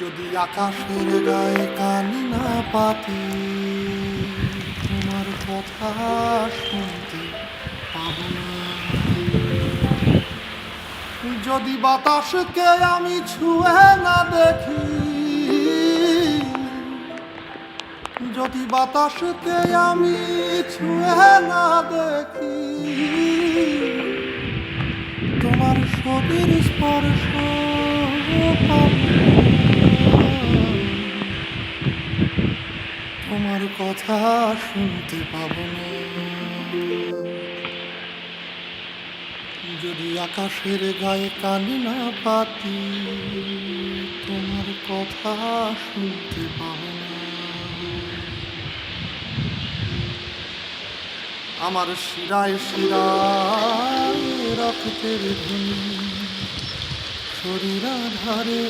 যদি আকাশের গায়ে কান না পাতি, তোমার কথা শুনতে পাবো যদি বাতাসকে আমি ছুঁয়ে না দেখি, যদি বাতাসকে আমি ছুঁয়ে না দেখি, তোমার শরীর স্পর্শ তোমার কথা শুনতে পাবো না। যদি আকাশের গায়ে কান না পাতি তোমার কথা শুনতে পাবো না। আমার শিরায় শিরায় রক্তের ধুনি শরীর আধারে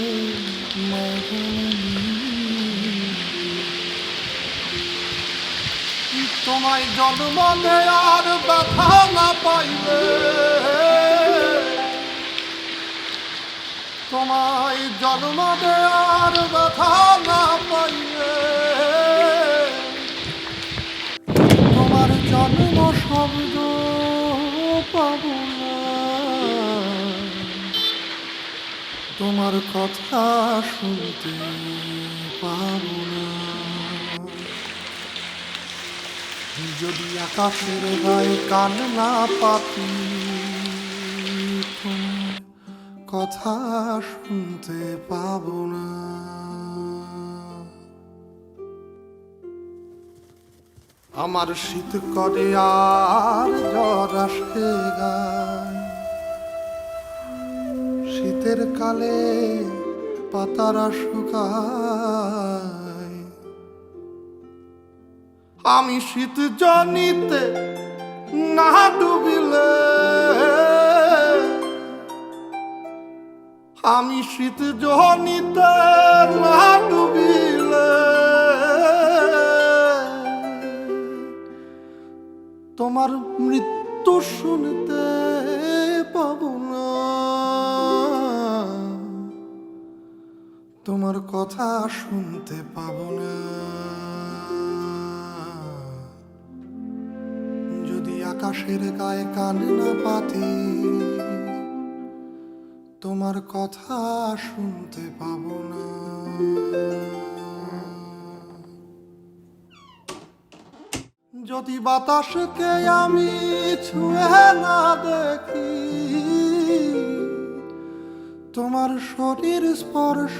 তোমায় জন্ম আর ব্যথা না পাইলে। তোমায় জন্ম আর ব্যথা না পাইলে। তোমার জন্ম শব্দ পাব তোমার কথা শুনতে পাব যদি আকাশের গায়ে কান না পাতি কথা শুনতে পাব না। আমার শীত করে আর জ্বর আসে শীতের কালে পাতারা শুকায় আমি শীত জনিতে না ডুবিলে। আমি শীত জনিতে না ডুবিলে। তোমার মৃত্যু শুনতে পাব না। তোমার কথা শুনতে পাব না। আকাশের গায়ে কান না পাতি তোমার কথা শুনতে পাব না। যদি বাতাসকে আমি ছুঁয়ে না দেখি, তোমার শরীর স্পর্শ